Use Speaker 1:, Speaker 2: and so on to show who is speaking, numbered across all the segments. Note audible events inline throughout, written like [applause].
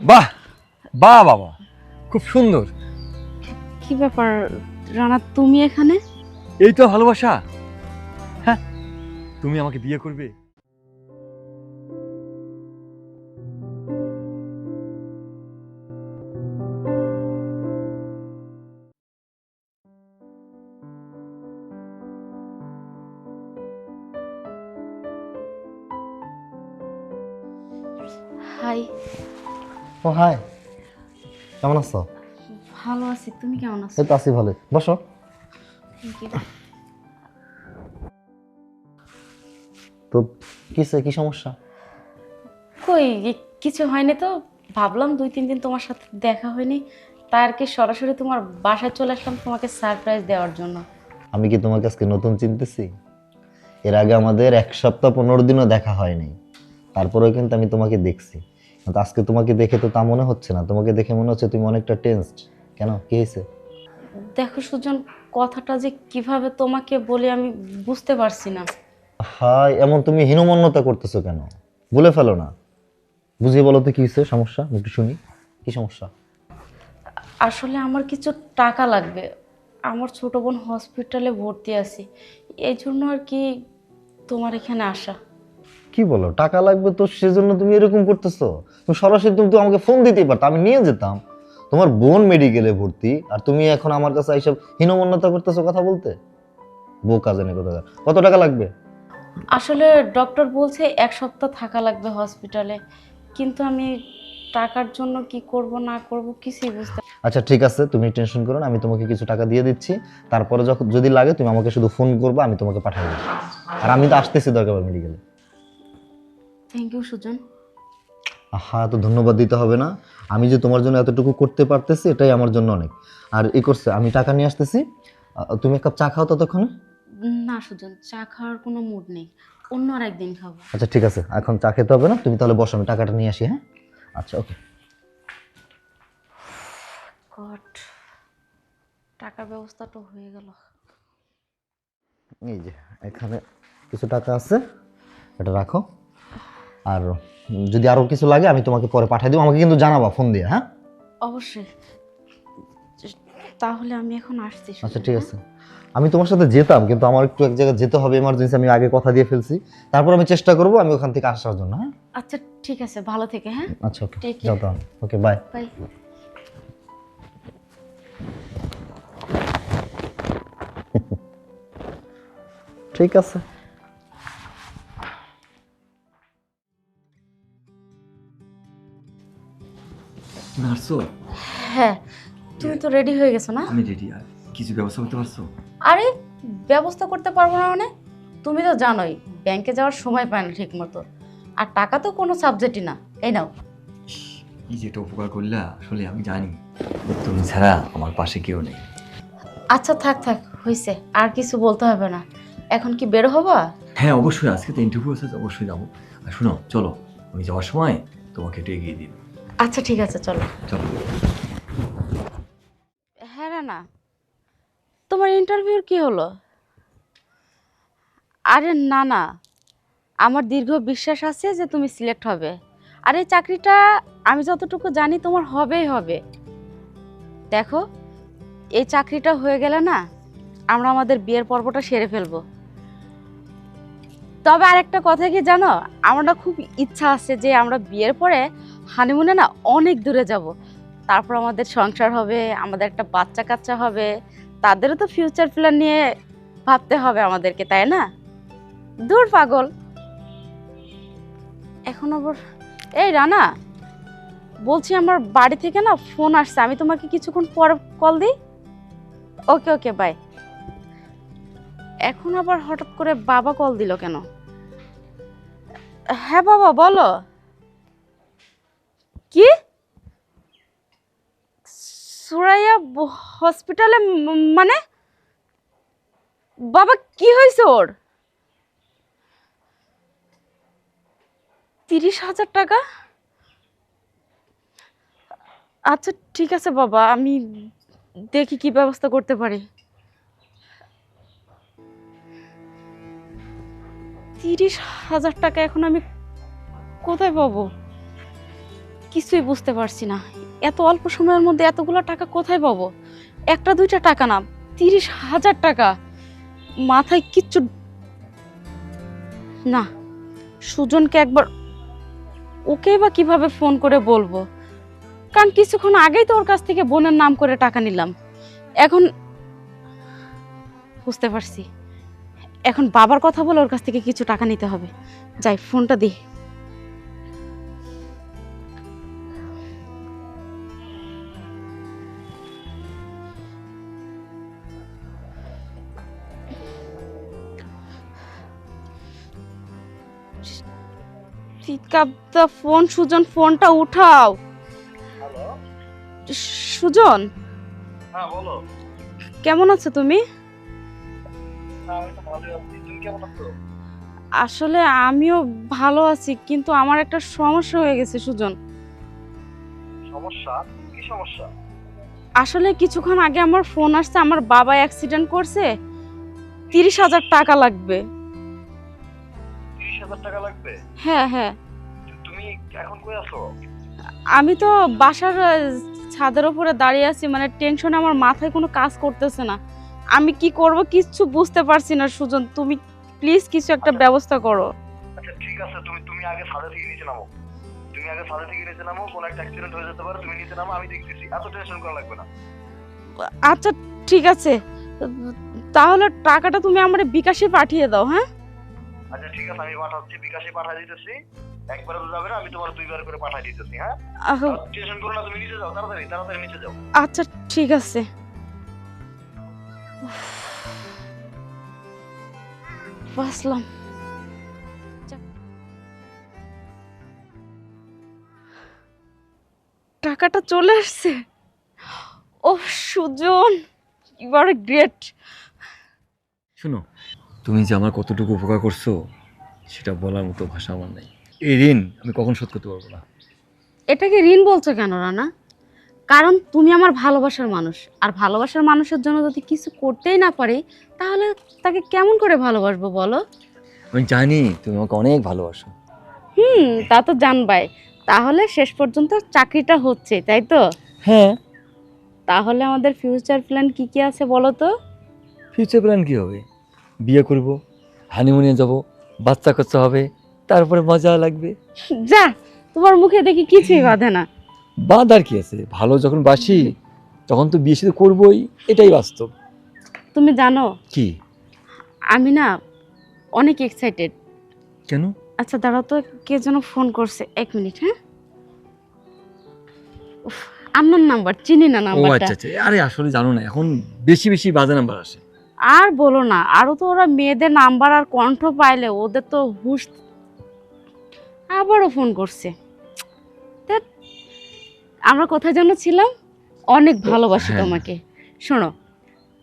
Speaker 1: বাহ বাহ বাবা খুব সুন্দর।
Speaker 2: কি ব্যাপার রানা তুমি এখানে?
Speaker 1: এই তো ভালোবাসা। হ্যাঁ তুমি আমাকে বিয়ে করবে?
Speaker 2: হাই
Speaker 3: ও হাই কেমন আছো?
Speaker 2: ভালো আছি তুমি কেমন আছো?
Speaker 3: এই তো আছি ভালো বসো। তো কিসে কি সমস্যা?
Speaker 2: কই কিছু হয়নি তো। ভাবলাম দুই তিন দিন তোমার সাথে দেখা হয়নি। তাই আর কি সরাসরি তোমার বাসায় চলে আসলাম তোমাকে সারপ্রাইজ দেওয়ার জন্য।
Speaker 3: আমি কি তোমাকে আজকে নতুন চিনতেছি? এর আগে আমাদের এক সপ্তাহ পনেরো দিনও দেখা হয়নি। তারপরেও কিন্তু আমি তোমাকে দেখছি। আজকে তোমাকে দেখে তো তা মনে হচ্ছে না। তোমাকে দেখে মনে হচ্ছে তুমি অনেকটা টেন্সড কেন? কি হয়েছে?
Speaker 2: দেখো সুজন কথাটা যে কীভাবে তোমাকে বলি আমি বুঝতে পারছি না।
Speaker 3: হাই এমন তুমি হীনমন্যতা করতেছো কেন? বলে ফেলো না। বুঝিয়ে বলো তো কি হয়েছে? সমস্যা? একটু শুনি। কি সমস্যা?
Speaker 2: আসলে আমার কিছু টাকা লাগবে। আমার ছোট বোন হসপিটালে ভর্তি আছি। এই জন্য আর কি তোমার এখানে আসা।
Speaker 3: কি বলো? টাকা লাগবে তো সেজন্য তুমি এরকম করতেছো। তুমি সরাসরি তুমি তো আমাকে ফোন দিতেই পারতো আমি নিয়ে যেতাম। তোমার বোন মেডিকেলে ভর্তি আর তুমি এখন আমার কাছে এইসব হীনমন্যতা করতেছো কথা বলতে? বোকা জানে কথা কত টাকা লাগবে?
Speaker 2: আসলে ডক্টর বলছে এক সপ্তাহ থাকা লাগবে হসপিটালে কিন্তু আমি টাকার জন্য কি করব না করব কিছুই বুঝতে
Speaker 3: আচ্ছা ঠিক আছে তুমি টেনশন করো না আমি তোমাকে কিছু টাকা দিয়ে দিচ্ছি। তারপরে যখন যদি লাগে তুমি আমাকে শুধু ফোন করবে আমি তোমাকে পাঠিয়ে দেবো আর আমি তো আসতেছি দরকার মেডিকেলে
Speaker 2: থ্যাংক ইউ সুজন।
Speaker 3: আহা তো ধন্যবাদ দিতে হবে না। আমি যে তোমার জন্য এতটুকু করতে পারতেছি এটাই আমার জন্য অনেক। আর এই করছে আমি টাকা নিয়ে আসতেছি। তুমি এক কাপ চা খাও ততক্ষণে।
Speaker 2: না সুজন চা খাওয়ার কোনো মুড নেই। অন্য আর একদিন খাব।
Speaker 3: আচ্ছা ঠিক আছে এখন চা খেতে হবে না। তুমি তাহলে বসো আমি টাকাটা নিয়ে আসি হ্যাঁ? আচ্ছা ওকে।
Speaker 2: গড টাকার ব্যবস্থাটা হয়ে গেল।
Speaker 3: এই যে এখানে কিছু টাকা আছে এটা রাখো। আর যদি আরও কিছু লাগে আমি তোমাকে পরে পাঠিয়ে দেবো। আমাকে কিন্তু জানাবা ফোন দিয়ে হ্যাঁ?
Speaker 2: অবশ্যই। তাহলে আমি এখন আসছি
Speaker 3: আচ্ছা ঠিক? আছে। আমি তোমার সাথে যেতাম কিন্তু আমার একটু এক জায়গায় যেতে হবে এমার্জেন্সি আমি আগে কথা দিয়ে ফেলছি। তারপর আমি চেষ্টা করব আমি ওখান থেকে আসার জন্য হ্যাঁ?
Speaker 2: আচ্ছা ঠিক আছে ভালো থেকে হ্যাঁ?
Speaker 3: আচ্ছা ওকে. যাও তাহলে। ওকে বাই
Speaker 2: বাই [laughs]
Speaker 3: ঠিক আছে।
Speaker 4: নার্সো?
Speaker 2: হ্যাঁ তুমি তো রেডি হয়ে গেছো না?
Speaker 4: আমি রেডি আর কিছু ব্যবস্থা করতে পারছ?
Speaker 2: আরে ব্যবস্থা করতে পারব না মানে? তুমি তো জানোই ব্যাংকে যাওয়ার সময় পায় না ঠিক মতো আর টাকা তো কোনো সাবজেক্টই না। এই নাও।
Speaker 4: কি যেটা উপকার করলা আসলে আমি জানি। তুমি ছাড়া আমার পাশে কেউ নেই।
Speaker 2: আচ্ছা থাক থাক হয়েছে আর কিছু বলতে হবে না। এখন কি বের হবা?
Speaker 4: হ্যাঁ অবশ্যই। আজকে তো ইন্টারভিউ আছে অবশ্যই যাব। আর শোনো চলো আমি যাওয়ার সময় তোমাকে একটু এগিয়ে দিই।
Speaker 2: আচ্ছা ঠিক আছে চলো।
Speaker 4: চলো।
Speaker 2: হ্যাঁ রানা। তোমার ইন্টারভিউর কি হলো? আরে না না। আমার দীর্ঘ বিশ্বাস আছে যে তুমি সিলেক্ট হবে। আর এই চাকরিটা আমি যতটুকু জানি তোমার হবেই হবে। দেখো এই চাকরিটা হয়ে গেলে না আমরা আমাদের বিয়ের পর্বটা সেরে ফেলব। তবে আরেকটা কথা কি জানো? আমার খুব ইচ্ছা আছে যে আমরা বিয়ের পরে হানিমুনে না অনেক দূরে যাব। তারপর আমাদের সংসার হবে, আমাদের একটা বাচ্চা কাচ্চা হবে, তাদেরও তো ফিউচার প্ল্যান নিয়ে ভাবতে হবে আমাদেরকে, তাই না? দূর পাগল। এখন আবার, এই রানা, বলছি আমার বাড়ি থেকে না ফোন আসছে, আমি তোমাকে কিছুক্ষণ পর কল দিই? ওকে ওকে বাই এখন আবার হঠাৎ করে বাবা কল দিল কেন? হ্যাঁ বাবা, বলো। কি? সুরাইয়া হসপিটালে মানে? বাবা, কি হয়েছে ওর? তিরিশ হাজার টাকা? আচ্ছা ঠিক আছে বাবা, আমি দেখি কি ব্যবস্থা করতে পারি। তিরিশ হাজার টাকা এখন আমি কোথায় পাবো? কিছুই বুঝতে পারছি না। এত অল্প সময়ের মধ্যে এতগুলো টাকা কোথায় পাবো? একটা, দুইটা টাকা না, তিরিশ হাজার টাকা। মাথায় কিচ্ছু না। সুজনকে একবার ওকে বা কীভাবে ফোন করে বলব? কারণ কিছুক্ষণ আগেই তো ওর কাছ থেকে বোনের নাম করে টাকা নিলাম। এখন বুঝতে পারছি। এখন বাবার কথা বলে ওর কাছ থেকে কিছু টাকা নিতে হবে। যাই, ফোনটা দিই চিৎকাপটা ফোন সুজন ফোনটা উঠাও। সুজন?
Speaker 3: হ্যাঁ
Speaker 2: কেমন আছো তুমি?
Speaker 3: হ্যাঁ
Speaker 2: আসলে আমিও ভালো আছি কিন্তু আমার একটা সমস্যা হয়ে গেছে সুজন।
Speaker 3: সমস্যা? কি সমস্যা?
Speaker 2: আসলে কিছুক্ষণ আগে আমার ফোন আসছে আমার বাবা অ্যাক্সিডেন্ট করছে। তিরিশ হাজার টাকা লাগবে।
Speaker 3: তিরিশ হাজার টাকা লাগবে?
Speaker 2: হ্যাঁ হ্যাঁ।
Speaker 3: এখন কই আছো?
Speaker 2: আমি তো বাসার ছাদের উপরে দাঁড়িয়ে আছি মানে টেনশনে আমার মাথায় কোনো কাজ করতেছে না। আমি কি করব কিচ্ছু বুঝতে পারছি না সুজন তুমি প্লিজ কিছু একটা ব্যবস্থা করো।
Speaker 3: আচ্ছা ঠিক আছে তুমি তুমি আগে ছাদে থেকে নিচে নামো। তুমি আগে ছাদে থেকে নিচে নামো কোনো একটা অ্যাক্সিডেন্ট হয়ে যেতে পারে তুমি নিচে নামো আমি দেখতেছি। এত টেনশন করা লাগবে না।
Speaker 2: আচ্ছা ঠিক আছে। তাহলে টাকাটা তুমি আমার বিকাশে পাঠিয়ে দাও হ্যাঁ?
Speaker 3: আচ্ছা ঠিক আছে আমি পাঠাচ্ছি বিকাশে পাঠিয়ে দিতেছি। একবারে তো যাবে না আমি তোমার দুইবার করে পাঠিয়ে দিতেছি হ্যাঁ?
Speaker 2: আহ,
Speaker 3: টেনশন করো না তুমি নিচে যাও তাড়াতাড়ি তাড়াতাড়ি নিচে যাও।
Speaker 2: আচ্ছা ঠিক আছে। যাক। টাকাটা চলে আসছে। ও সুজন ইউ আর গ্রেট
Speaker 4: শোনো তুমি যে আমার কতটুকু উপকার করছ সেটা বলার মতো ভাষা আমার নাই। এই ঋণ আমি কখন শোধ করতে পারব না?
Speaker 2: এটাকে ঋণ বলছো কেন রানা? কারণ তুমি আমার ভালোবাসার মানুষ আর ভালোবাসার মানুষের জন্য যদি কিছু করতেই না পারি তাহলে তাকে কেমন করে ভালোবাসবো বলো?
Speaker 4: আমি জানি তুমি আমাকে অনেক ভালোবাসো।
Speaker 2: হুম তা তো জানবাই। তাহলে শেষ পর্যন্ত চাকরিটা হচ্ছে তাই তো?
Speaker 4: হ্যাঁ।
Speaker 2: তাহলে আমাদের ফিউচার প্ল্যান কি কি আছে বলো তো?
Speaker 4: ফিউচার প্ল্যান কী হবে? বিয়ে করব হানিমুনে যাব বাচ্চা কাচ্চা হবে তারপরে মজা লাগবে।
Speaker 2: যা তোমার মুখে দেখি কিছুই বাধে না।
Speaker 4: বাদ আর কি আছে? ভালো যখন বাসি তখন তো বিয়ে সাথে করবোই এটাই বাস্তব।
Speaker 2: তুমি জানো
Speaker 4: কি?
Speaker 2: আমি না অনেক এক্সাইটেড
Speaker 4: কেন?
Speaker 2: আচ্ছা দাঁড়াও তো কে যেন ফোন করছে। এক মিনিট হ্যাঁ? আন্নার নাম্বার চিনি না
Speaker 4: ও
Speaker 2: নাম্বারটা
Speaker 4: আচ্ছা আচ্ছা আরে আসলে জানো না এখন বেশি বেশি বাজে নাম্বার আসে।
Speaker 2: আর বলো না আরও তো ওরা মেয়েদের নাম্বার আর কণ্ঠ পাইলে ওদের তো হুশ আবারও ফোন করছে। ধ্যাৎ, আমরা কোথায় যেন ছিলাম? অনেক ভালোবাসি
Speaker 4: হ্যাঁ।
Speaker 2: তোমাকে। শোনো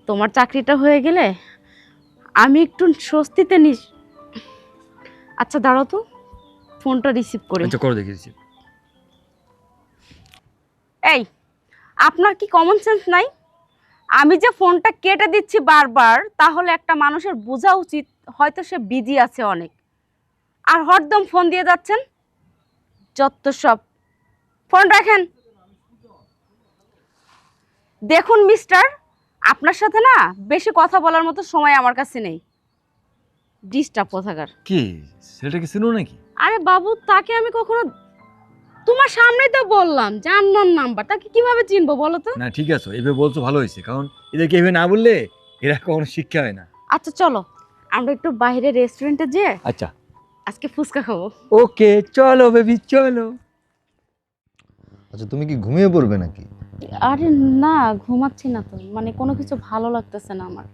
Speaker 2: তোমার চাকরিটা হয়ে গেলে আমি একটু স্বস্তিতে নিস আচ্ছা দাঁড়াও তো। ফোনটা রিসিভ করি।
Speaker 4: আচ্ছা করো দেখেছি
Speaker 2: এই আপনার কি কমন সেন্স নাই? আমি যে ফোনটা কেটে দিচ্ছি বারবার তাহলে একটা মানুষের বোঝা উচিত হয়তো সে বিজি আছে অনেক। আর হরদম ফোন দিয়ে যাচ্ছেন? যত সব। ফোন রাখেন। দেখুন মিস্টার আপনার সাথে না বেশি কথা বলার মতো সময় আমার কাছে নেই। ডিস্টার্ব কোথাকার।
Speaker 4: কি? সেটা কি চিনো নাকি?
Speaker 2: আরে বাবু তাকে আমি কখনো তোমার সামনেই তো বললাম জান্নার নাম্বার। তাকে কীভাবে চিনবো বলো তো?
Speaker 4: না ঠিক আছে এভাবে বলছো ভালো হয়েছে কারণ এদেরকে এভাবে না বললে এরা কখনো শিক্ষা হয় না।
Speaker 2: আচ্ছা চলো। আমরা একটু বাইরে রেস্টুরেন্টে যেয়ে
Speaker 4: আচ্ছা।
Speaker 2: আজকে ফুচকা খাব।
Speaker 4: ওকে চলো বেবি চলো।
Speaker 3: আচ্ছা তুমি কি ঘুমিয়ে পড়বে নাকি?
Speaker 2: আরে না ঘুমাচ্ছি না তো। মানে কোনো কিছু ভালো লাগতেছে না আমার।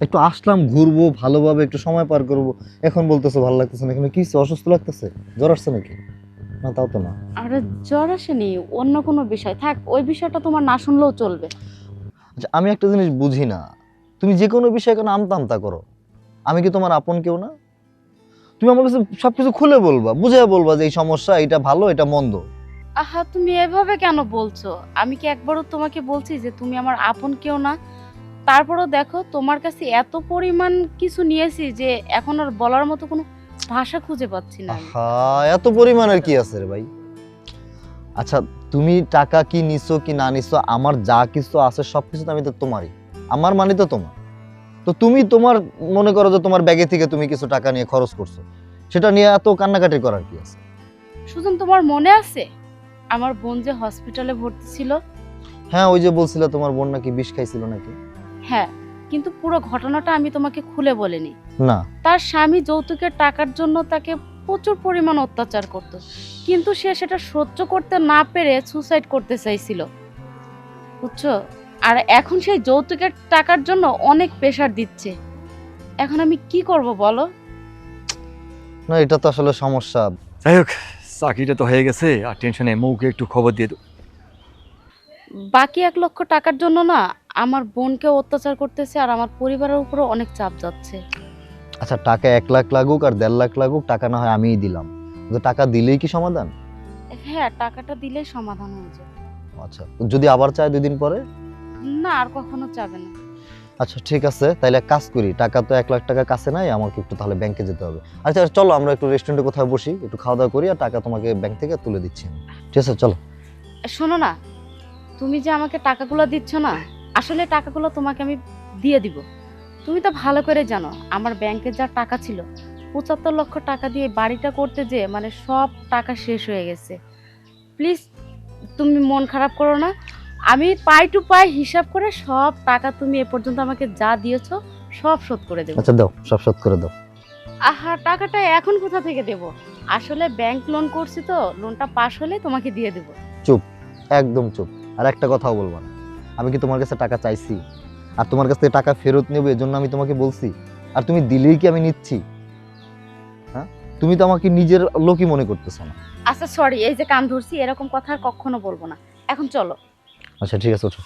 Speaker 3: একটু আসলাম ঘুরবো ভালোভাবে একটু সময় পার করব। এখন বলতেছো ভালো লাগতেছে না। কিন্তু কি? অসুস্থ লাগতেছে? জ্বর আসছে নাকি? না তাও তো না।
Speaker 2: আরে জ্বর আসেনি অন্য কোনো বিষয়। থাক ওই বিষয়টা তোমার না শুনলেও চলবে।
Speaker 3: আচ্ছা আমি একটা জিনিস বুঝি না। তুমি যে কোনো বিষয়ে কেন আমতা আমতা করো? আমি কি তোমার আপন কেউ না? তুমি আমার কাছে সবকিছু খুলে বলবা বুঝে বলবা যে এই সমস্যা এটা ভালো এটা মন্দ।
Speaker 2: আহা তুমি এভাবে কেন বলছো? আমি কি একবারও তোমাকে বলছি যে তুমি আমার আপন কেউ না? তারপরও দেখো তোমার কাছে এত পরিমাণ কিছু নিয়েছি যে এখন আর বলার মতো কোনো ভাষা খুঁজে পাচ্ছি না।
Speaker 3: হ্যাঁ এত পরিমাণের কি আছে রে ভাই? আচ্ছা তুমি টাকা কি নিছো কি না নিছো আমার যা কিছু আছে সব কিছু তো আমি তো তোমারই। আমার মানে তো তোমার। তো তুমি তোমার মনে করো যে তোমার ব্যাগে থেকে তুমি কিছু টাকা নিয়ে খরচ করছ। সেটা নিয়ে এত কান্নাকাটি করার কি আছে?
Speaker 2: সুজন তোমার মনে আছে? আমার বোন যে হসপিটালে ভর্তি ছিল।
Speaker 3: হ্যাঁ ওই যে বলছিলে তোমার বোন নাকি বিষ খাইছিল নাকি?
Speaker 2: হ্যাঁ কিন্তু পুরো ঘটনাটা আমি তোমাকে খুলে বলিনি।
Speaker 3: না।
Speaker 2: তার স্বামী যৌতুকের টাকার জন্য তাকে প্রচুর পরিমাণ অত্যাচার করত। কিন্তু সে সেটা সহ্য করতে না পেরে সুসাইড করতে চাইছিল। বুঝছ? আর এখন সেই যৌতুকের টাকার জন্য অনেক প্রেশার দিচ্ছে। এখন আমি কি করব বলো?
Speaker 3: না এটা তো আসলে সমস্যা।
Speaker 4: যাই হোক চাকরিটা তো হয়ে গেছে আর টেনশনে মৌকে একটু খবর দিয়ে দেবো
Speaker 2: বাকি এক লক্ষ টাকার জন্য না আমার বোনকে অত্যাচার করতেছে আর আমার পরিবারের উপরও অনেক চাপ যাচ্ছে।
Speaker 3: আচ্ছা টাকা এক লাখ লাগুক আর দেড় লাখ লাগুক টাকা না হয় আমিই দিলাম। কিন্তু টাকা দিলেই কি সমাধান?
Speaker 2: হ্যাঁ টাকাটা দিলেই সমাধান হয়ে যাবে।
Speaker 3: আচ্ছা যদি আবার চায় দুই দিন পরে?
Speaker 2: না আর কখনো চাবে না।
Speaker 3: আচ্ছা ঠিক আছে। এক কাজ করি টাকা তো এক লাখ টাকা কাছে নাই আমাকে একটু তাহলে ব্যাংকে যেতে হবে। আচ্ছা চলো আমরা একটু রেস্টুরেন্টে কোথাও বসি একটু খাওয়া দাওয়া করি আর টাকা তোমাকে ব্যাংক থেকে তুলে দিচ্ছি আমি। ঠিক আছে চলো।
Speaker 2: শোনো না তুমি যে আমাকে টাকাগুলো দিচ্ছ না আসলে টাকাগুলো তোমাকে আমি দিয়ে দিব। তুমি তো ভালো করে জানো আমার ব্যাংকে যা টাকা ছিল পঁচাত্তর লক্ষ টাকা দিয়ে বাড়িটা করতে যে মানে সব টাকা শেষ হয়ে গেছে। প্লিজ তুমি মন খারাপ করো না আমি পাই টু পাই হিসাব করে সব টাকা তুমি এ পর্যন্ত আমাকে যা দিয়েছ সব শোধ করে দেবো।
Speaker 3: আচ্ছা দাও সব শোধ করে দাও।
Speaker 2: আহা টাকাটা এখন কোথা থেকে দেব? আসলে ব্যাংক লোন করছি তো লোনটা পাস হলে তোমাকে দিয়ে দেবো।
Speaker 3: একদম চুপ। আর একটা কথাও বলব না। আমি কি তোমার কাছে টাকা চাইছি? আর তোমার কাছ থেকে টাকা ফেরত নেব এর জন্য আমি তোমাকে বলছি? আর তুমি দিলেই কি আমি নিচ্ছি? হ্যাঁ? তুমি তো আমাকে নিজের লোকই মনে করতেছো না।
Speaker 2: আচ্ছা সরি এই যে কান ধরছি এরকম কথা আর কখনো বলব না। এখন চলো।
Speaker 3: আচ্ছা ঠিক আছে ওঠো।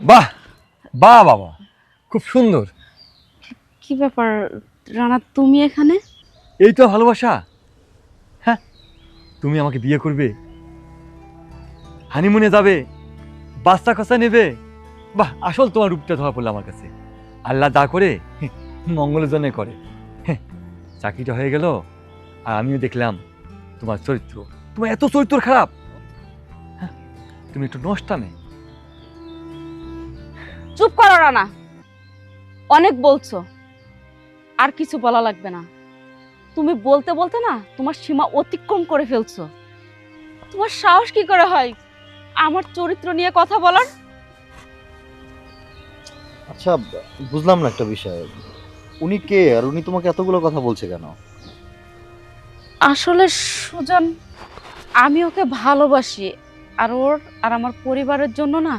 Speaker 4: বাহ বাহ বাবা খুব সুন্দর।
Speaker 2: কি ব্যাপার রানা তুমি এখানে?
Speaker 1: এই তো ভালোবাসা। হ্যাঁ তুমি আমাকে বিয়ে করবে। হানিমুনে যাবে বাচ্চা খসা নেবে। বাহ আসল তোমার রূপটা ধরা পড়ল আমার কাছে। আল্লাহ যা করে মঙ্গলের জন্য করে। চাকরিটা হয়ে গেল আর আমিও দেখলাম তোমার চরিত্র। তোমার এত চরিত্র খারাপ। তুমি একটু নষ্টা নেই।
Speaker 2: চুপ করো রানা। অনেক বলছো। আর কিছু বলা লাগবে না। তুমি বলতে বলতে না তোমার সীমা অতিক্রম করে ফেলছো। তোমার সাহস কি করে হয়? আমার চরিত্র নিয়ে কথা বলার?
Speaker 3: আচ্ছা বুঝলাম না একটা বিষয়। উনি কে? আর উনি তোমাকে এতগুলো কথা বলছে কেন?
Speaker 2: আসলে সুজন আমি ওকে ভালোবাসি। আর ওর আর আমার পরিবারের জন্য না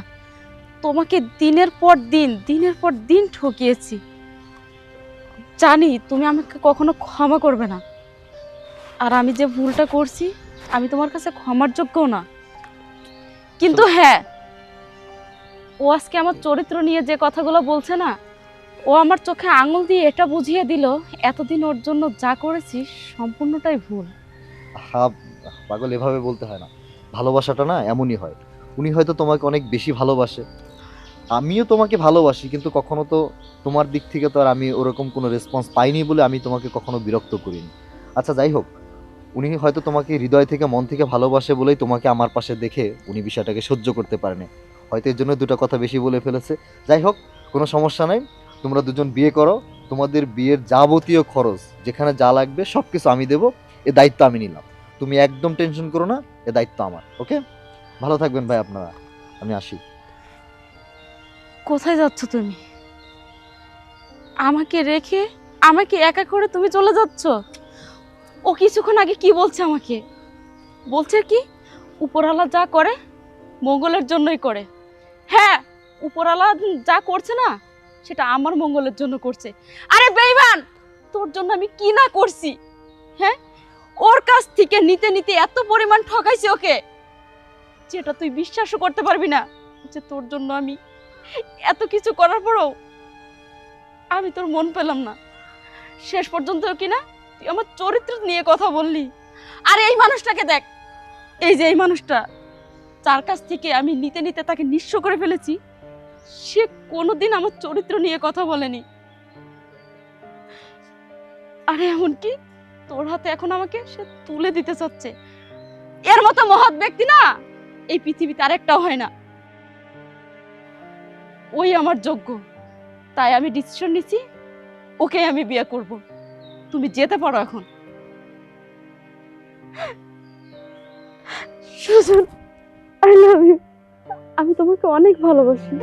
Speaker 2: তোমাকে দিনের পর দিন দিনের পর দিন ঠকিয়েছি। জানি তুমি আমাকে কখনো ক্ষমা করবে না। আর আমি যে ভুলটা করছি আমি তোমার কাছে ক্ষমার যোগ্যও না। কিন্তু হ্যাঁ ও আজকে আমার চরিত্র নিয়ে যে কথাগুলো বলছে না ও আমার চোখে আঙুল দিয়ে এটা বুঝিয়ে দিল এতদিন ওর জন্য যা করেছি সম্পূর্ণটাই ভুল।
Speaker 3: হা পাগল এভাবে বলতে হয় না। ভালোবাসাটা না এমনই হয়। উনি হয়তো তোমাকে অনেক বেশি ভালোবাসে। আমিও তোমাকে ভালোবাসি, কিন্তু কখনো তো তোমার দিক থেকে তো আর আমি ওরকম কোনো রেসপন্স পাইনি বলে আমি তোমাকে কখনো বিরক্ত করিনি। আচ্ছা যাই হোক, উনি হয়তো তোমাকে হৃদয় থেকে, মন থেকে ভালোবাসে বলেই তোমাকে আমার পাশে দেখে উনি বিষয়টাকে সহ্য করতে পারেনি। হয়তো এর জন্য দুটো কথা বেশি বলে ফেলেছে। যাই হোক, কোনো সমস্যা নাই। তোমরা দুজন বিয়ে করো। তোমাদের বিয়ের যাবতীয় খরচ, যেখানে যা লাগবে সব কিছু আমি দেবো। এ দায়িত্ব আমি নিলাম। তুমি একদম টেনশন করো না, এ দায়িত্ব আমার, ওকে? ভালো থাকবেন ভাই আপনারা, আমি আসি।
Speaker 2: কোথায় যাচ্ছ তুমি? আমাকে রেখে আমাকে একা করে তুমি চলে যাচ্ছ? ও কিছুক্ষণ আগে কি বলছে আমাকে? বলছে কি, উপরওয়ালা যা করে, মঙ্গলের জন্যই করে। হ্যাঁ উপরওয়ালা যা করছে না, সেটা আমার মঙ্গলের জন্য করছে। আরে বেইমান, তোর জন্য আমি কি না করছি? হ্যাঁ? ওর কাছ থেকে নিতে নিতে এত পরিমাণ ঠকাইছি ওকে, যেটা তুই বিশ্বাসও করতে পারবি না যে তোর জন্য আমি এত কিছু করার পরও আমি তোর মন পেলাম না। শেষ পর্যন্ত কি না তুই আমার চরিত্র নিয়ে কথা বললি। আর এই মানুষটাকে দেখ, এই যে এই মানুষটা যার কাছ থেকে আমি নিতে নিতে তাকে নিঃস্ব করে ফেলেছি, সে কোনোদিন আমার চরিত্র নিয়ে কথা বলেনি। আরে এমনকি তোর হাতে এখন আমাকে সে তুলে দিতে চাচ্ছে। এর মতো মহৎ ব্যক্তি না এই পৃথিবীতে আরেকটাও হয় না। ওই আমার যোগ্য। তাই আমি ডিসিশন নিছি ওকে আমি বিয়ে করব। তুমি যেতে পারো এখন। আমি তোমাকে অনেক ভালোবাসি।